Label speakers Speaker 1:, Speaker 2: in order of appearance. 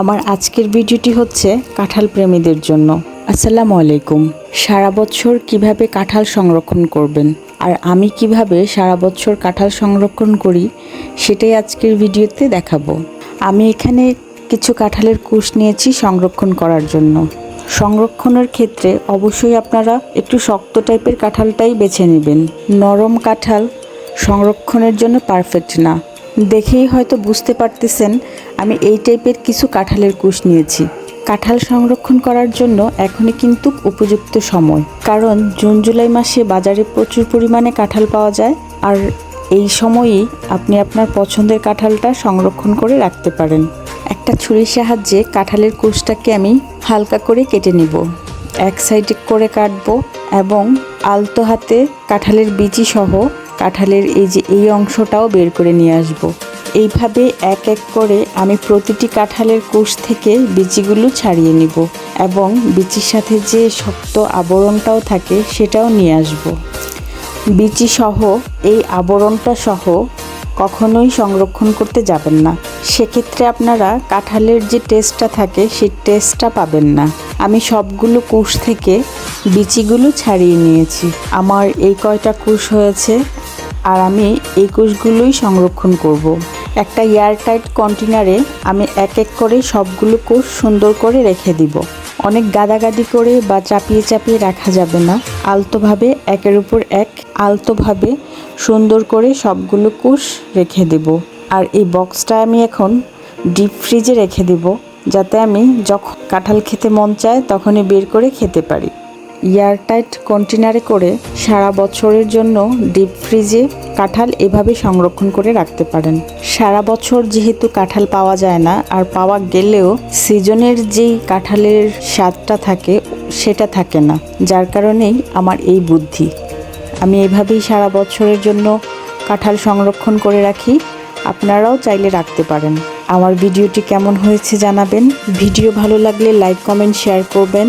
Speaker 1: আমার আজকের ভিডিওটি হচ্ছে কাঁঠাল প্রেমীদের জন্য। আসসালামু আলাইকুম। সারা বছর কীভাবে কাঁঠাল সংরক্ষণ করবেন? আর আমি কীভাবে সারা বছর কাঁঠাল সংরক্ষণ করি? সেটাই আজকের ভিডিওতে দেখাবো। আমি এখানে কিছু কাঁঠালের কুশ নিয়েছি সংরক্ষণ করার জন্য। সংরক্ষণের ক্ষেত্রে অবশ্যই আপনারা একটু শক্ত টাইপের কাঁঠালটাই বেছে নেবেন। নরম কাঁঠাল সংরক্ষণের জন্য পারফেক্ট না। দেখেই হয়তো বুঝতে পারতেছেন, আমি এই টাইপের কিছু কাঁঠালের কুশ নিয়েছি। কাঁঠাল সংরক্ষণ করার জন্য এখনই কিন্তু উপযুক্ত সময়। কারণ জুন জুলাই মাসে বাজারে প্রচুর পরিমাণে কাঁঠাল পাওয়া যায়, আর এই সময়েই আপনি আপনার পছন্দের কাঁঠালটা সংরক্ষণ করে রাখতে পারেন। একটা ছুরির সাহায্যে কাঁঠালের কুশটাকে আমি হালকা করে কেটে নিব। এক সাইডে করে কাটবো এবং আলতো হাতে কাঁঠালের বিচি সহ কাঁঠালের এই যে এই অংশটাও বের করে নিয়ে আসব। এইভাবে এক এক করে আমি প্রতিটি কাঁঠালের কোষ থেকে বিচিগুলো ছাড়িয়ে নিব এবং বিচির সাথে যে শক্ত আবরণটাও থাকে সেটাও নিয়ে আসব। বিচি সহ এই আবরণটা সহ কখনোই সংরক্ষণ করতে যাবেন না সেক্ষেত্রে আপনারা কাঁঠালের যে টেস্টটা থাকে সেই টেস্টটা পাবেন না আমি সবগুলো কুশ থেকে বিচিগুলো ছাড়িয়ে নিয়েছি আমার এই কয়টা কুশ হয়েছে আর আমি এই কোষগুলোই সংরক্ষণ করব। একটা এয়ারটাইট কন্টেনারে আমি এক এক করে সবগুলো কোষ সুন্দর করে রেখে দিব। অনেক গাদাগাদি করে বা চাপিয়ে চাপিয়ে রাখা যাবে না। আলতোভাবে একের উপর এক আলতোভাবে সুন্দর করে সবগুলো কোষ রেখে দেব। আর এই বক্সটা আমি এখন ডিপ ফ্রিজে রেখে দেব, যাতে আমি যখন কাঁঠাল খেতে মন চায় তখনই বের করে খেতে পারি। এয়ারটাইট কন্টেনারে করে সারা বছরের জন্য ডিপ ফ্রিজে কাঁঠাল এভাবে সংরক্ষণ করে রাখতে পারেন। সারা বছর যেহেতু কাঁঠাল পাওয়া যায় না, আর পাওয়া গেলেও সিজনের যেই কাঁঠালের স্বাদটা থাকে, সেটা থাকে না। যার কারণেই আমার এই বুদ্ধি। আমি এভাবেই সারা বছরের জন্য কাঁঠাল সংরক্ষণ করে রাখি। আপনারাও চাইলে রাখতে পারেন। আমার ভিডিওটি কেমন হয়েছে জানাবেন। ভিডিও ভালো লাগলে লাইক, কমেন্ট, শেয়ার করবেন।